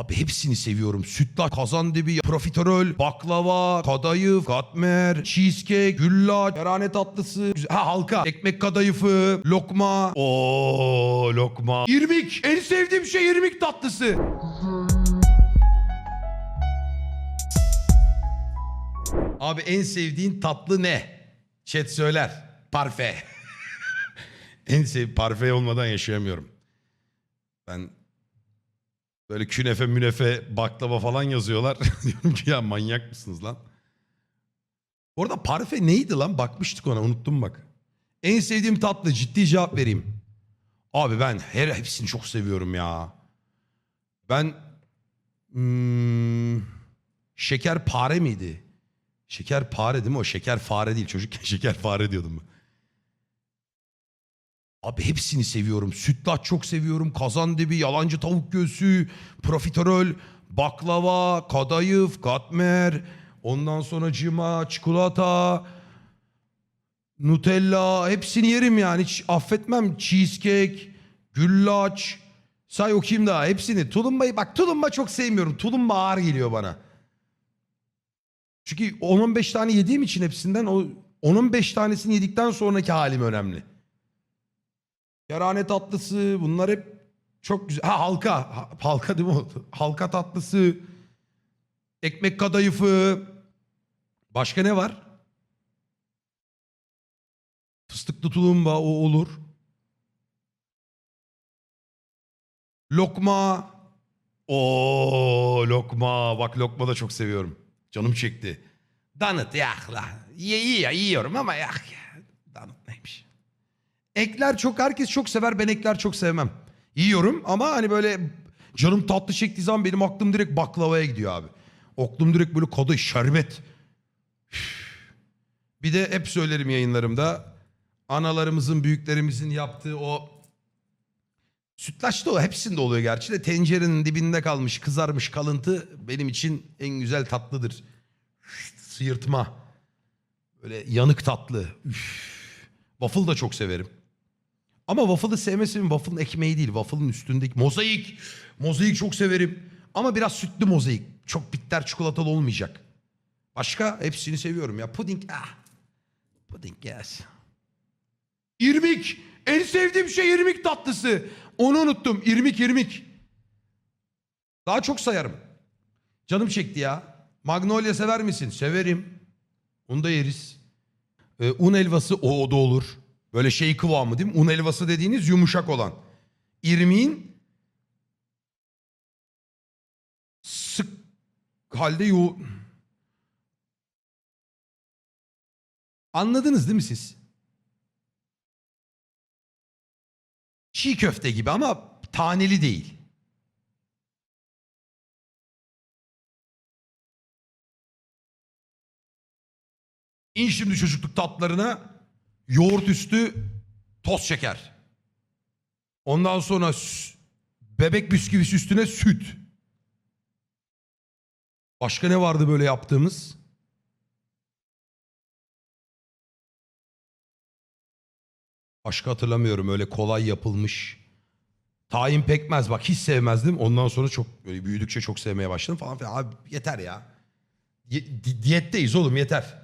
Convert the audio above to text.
Abi hepsini seviyorum. Sütlaç, kazandibi, profiterol, baklava, kadayıf, katmer, cheesecake, güllaç, kerane tatlısı, ha halka, ekmek kadayıfı, lokma. Oo lokma. İrmik. En sevdiğim şey irmik tatlısı. Abi en sevdiğin tatlı ne? Chat söyler. Parfe. en sev parfe olmadan yaşayamıyorum. Ben böyle künefe münefe baklava falan yazıyorlar. Diyorum ki ya manyak mısınız lan? Orada parfe neydi lan? Bakmıştık ona unuttum bak. En sevdiğim tatlı ciddi cevap vereyim. Abi ben her hepsini çok seviyorum ya. Ben hmm, şeker pare miydi? Şeker pare değil mi o? Şeker fare değil. Çocukken şeker fare diyordum ben. Abi hepsini seviyorum. Sütlaç çok seviyorum. Kazandibi, yalancı tavuk göğsü, profiterol, baklava, kadayıf, katmer, ondan sonra cima, çikolata, Nutella hepsini yerim yani hiç affetmem. Cheesecake, güllaç, say okuyayım daha hepsini. Tulumbayı bak tulumba çok sevmiyorum. Tulumba ağır geliyor bana. Çünkü 10-15 tane yediğim için hepsinden o 10-15 tanesini yedikten sonraki halim önemli. Yarane tatlısı bunlar hep çok güzel. Ha halka. Ha, halka değil mi? Halka tatlısı. Ekmek kadayıfı. Başka ne var? Fıstıklı tulumba o olur. Lokma. O lokma. Bak lokma da çok seviyorum. Canım çekti. Donut ya la. Ye, ye, yiyorum ama ya. Ekler çok herkes çok sever ben ekler çok sevmem. Yiyorum ama hani böyle canım tatlı çektiği zaman benim aklım direkt baklavaya gidiyor abi. Aklım direkt böyle kadayıf şerbet. Üf. Bir de hep söylerim yayınlarımda analarımızın büyüklerimizin yaptığı o sütlaç da o hepsinde oluyor gerçi de tencerenin dibinde kalmış kızarmış kalıntı benim için en güzel tatlıdır. Sıyırtma. Böyle yanık tatlı. Üf. Waffle da çok severim. Ama waffle'ı sevmesimin waffle'ın ekmeği değil. Waffle'ın üstündeki mozaik. Mozaik çok severim. Ama biraz sütlü mozaik. Çok bitter çikolatalı olmayacak. Başka hepsini seviyorum ya. Puding ah. Puding yes. İrmik. En sevdiğim şey irmik tatlısı. Onu unuttum. İrmik irmik. Daha çok sayarım. Canım çekti ya. Magnolia sever misin? Severim. Onu da yeriz. Ee, un helvası o, o da olur. Böyle şey kıvamı değil mi? Un helvası dediğiniz yumuşak olan. İrmiğin sık halde yo... Anladınız değil mi siz? Çiğ köfte gibi ama taneli değil. İn şimdi çocukluk tatlarına yoğurt üstü toz şeker. Ondan sonra bebek bisküvisi üstüne süt. Başka ne vardı böyle yaptığımız? Başka hatırlamıyorum öyle kolay yapılmış. Tahin pekmez bak hiç sevmezdim. Ondan sonra çok böyle büyüdükçe çok sevmeye başladım falan filan. Abi yeter ya. Ye- di- diyetteyiz oğlum yeter.